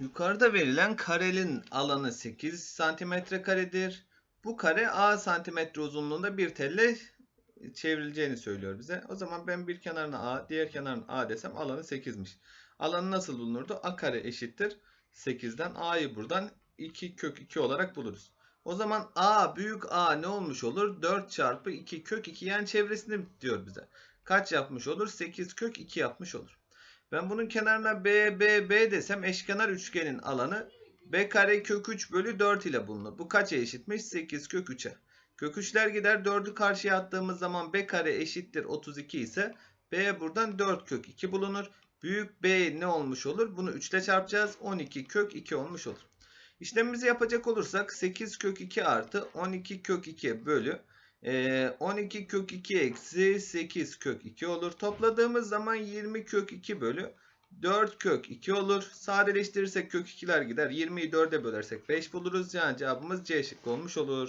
Yukarıda verilen karenin alanı 8 santimetre karedir. Bu kare A santimetre uzunluğunda bir telle çevrileceğini söylüyor bize. O zaman ben bir kenarına A, diğer kenarına A desem alanı 8'miş. Alanı nasıl bulunurdu? A kare eşittir 8'den A'yı buradan 2 kök 2 olarak buluruz. O zaman A büyük A ne olmuş olur? 4 çarpı 2 kök 2 yani çevresini diyor bize. Kaç yapmış olur? 8 kök 2 yapmış olur. Ben bunun kenarına B, B, B desem eşkenar üçgenin alanı B kare kök 3 bölü 4 ile bulunur. Bu kaça eşitmiş? 8 kök 3'e. Kök 3'ler gider 4'ü karşıya attığımız zaman B kare eşittir 32 ise B buradan 4 kök 2 bulunur. Büyük B ne olmuş olur? Bunu 3 ile çarpacağız. 12 kök 2 olmuş olur. İşlemimizi yapacak olursak 8 kök 2 artı 12 kök 2 bölü 12 kök 2 eksi 8 kök 2 olur. Topladığımız zaman 20 kök 2 bölü 4 kök 2 olur. Sadeleştirirsek kök 2'ler gider. 20'yi 4'e bölersek 5 buluruz. Yani cevabımız C şıkkı olmuş olur.